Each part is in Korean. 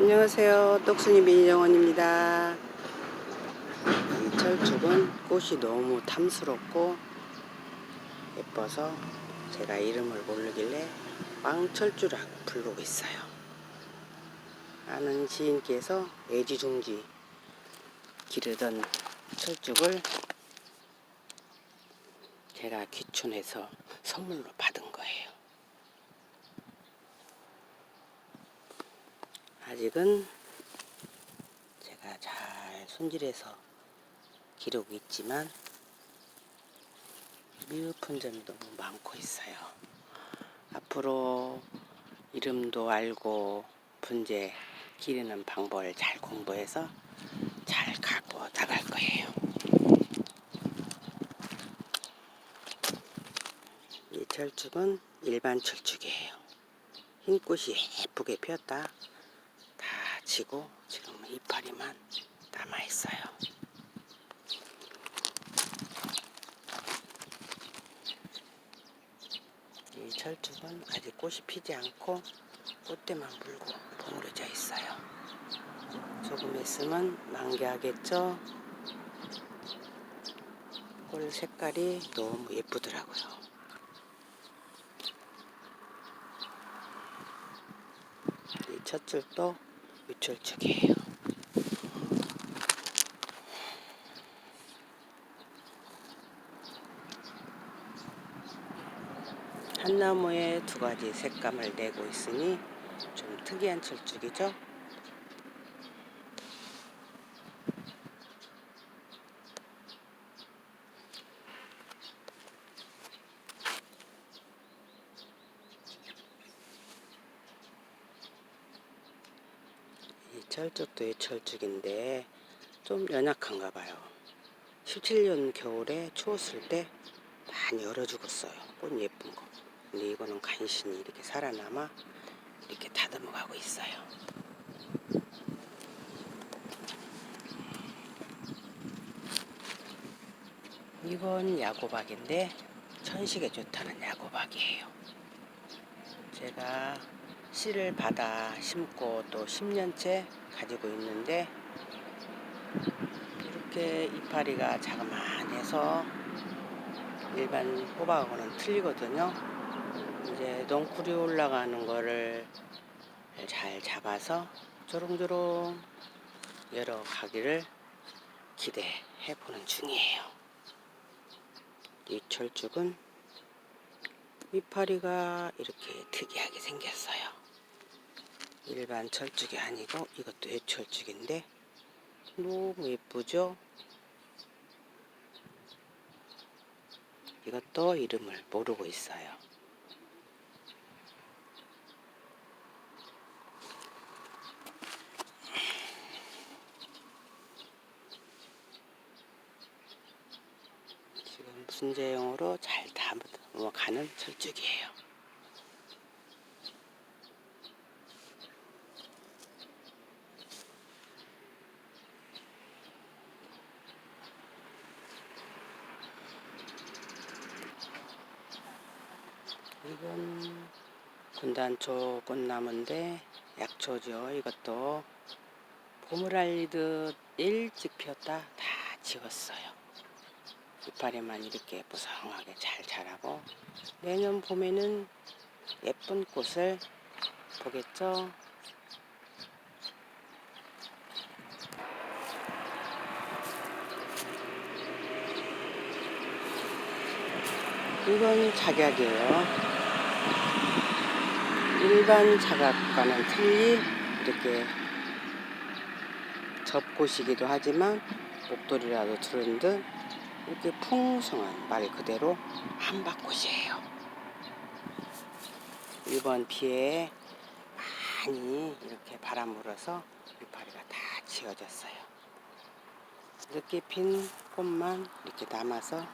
안녕하세요. 떡순이 민정원입니다. 이 철쭉은 꽃이 너무 탐스럽고 예뻐서 제가 이름을 모르길래 왕철주라고 부르고 있어요. 아는 지인께서 애지중지 기르던 철쭉을 제가 귀촌해서 선물로 받은 거예요. 아직은 제가 잘 손질해서 기르고 있지만 미흡한 점이 너무 많고 있어요. 앞으로 이름도 알고 분재 기르는 방법을 잘 공부해서 잘 갖고 나갈 거예요. 이 철쭉은 일반 철쭉이에요. 흰 꽃이 예쁘게 피었다. 다 지고 지금 이파리만 남아 있어요. 이 철쭉은 아직 꽃이 피지 않고 꽃대만 물고 버무려져 있어요. 조금 있으면 만개하겠죠? 꽃 색깔이 너무 예쁘더라고요. 이 찻줄도 유철쭉이에요. 한 나무에 두 가지 색감을 내고 있으니 좀 특이한 철쭉이죠. 이 철쭉도 이 철쭉인데 좀 연약한가 봐요. 17년 겨울에 추웠을 때 많이 얼어 죽었어요. 꽃 예쁜 거. 근데 이거는 간신히 이렇게 살아남아 이렇게 다듬어 가고 있어요. 이건 야고박인데 천식에 좋다는 야고박이에요. 제가 씨를 받아 심고 또 10년째 가지고 있는데 이렇게 이파리가 자그마해서 일반 호박하고는 틀리거든요. 이제 넝쿨이 올라가는 거를 잘 잡아서 조롱조롱 열어 가기를 기대해 보는 중이에요. 이 철쭉은 이파리가 이렇게 특이하게 생겼어요. 일반 철쭉이 아니고 이것도 애철쭉인데 너무 예쁘죠? 이것도 이름을 모르고 있어요. 지금 분재용으로 잘 담아가는 철쭉이에요. 이건 군단초 꽃나무인데 약초죠. 이것도 봄을 알리듯 일찍 피었다 다 지웠어요. 이파리만 이렇게 무성하게 잘 자라고 내년 봄에는 예쁜 꽃을 보겠죠. 이건 작약이에요. 일반 작약과는 틀리 이렇게 접고시기도 하지만 목도리라도 두른 듯 이렇게 풍성한 말 그대로 한박꽃이에요. 이번 비에 많이 이렇게 바람 불어서 이파리가 다 지어졌어요. 늦게 핀 꽃만 이렇게 남아서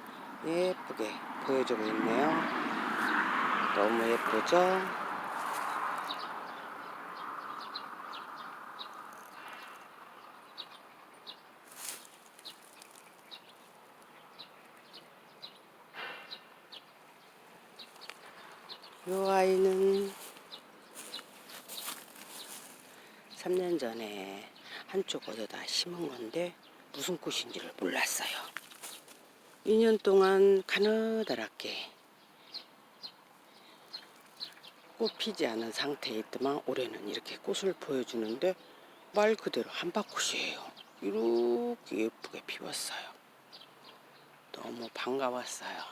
예쁘게 보여주고 있네요. 너무 예쁘죠? 이 아이는 3년 전에 한쪽 어디다 심은 건데 무슨 꽃인지를 몰랐어요. 2년 동안 가느다랗게 꽃 피지 않은 상태에 있더만 올해는 이렇게 꽃을 보여주는데 말 그대로 한박꽃이에요. 이렇게 예쁘게 피웠어요. 너무 반가웠어요.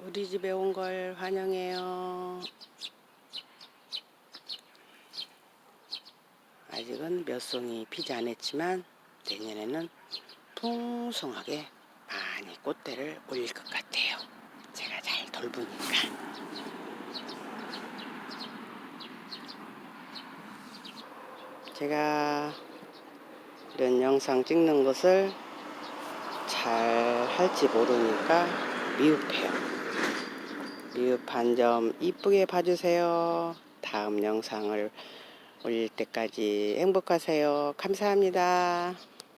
우리 집에 온 걸 환영해요. 아직은 몇 송이 피지 않았지만 내년에는 풍성하게 많이 꽃대를 올릴 것 같아요. 제가 잘 돌보니까. 제가 이런 영상 찍는 것을 잘 할지 모르니까 미흡해요. 미흡한 점 이쁘게 봐주세요. 다음 영상을 올릴 때까지 행복하세요. 감사합니다.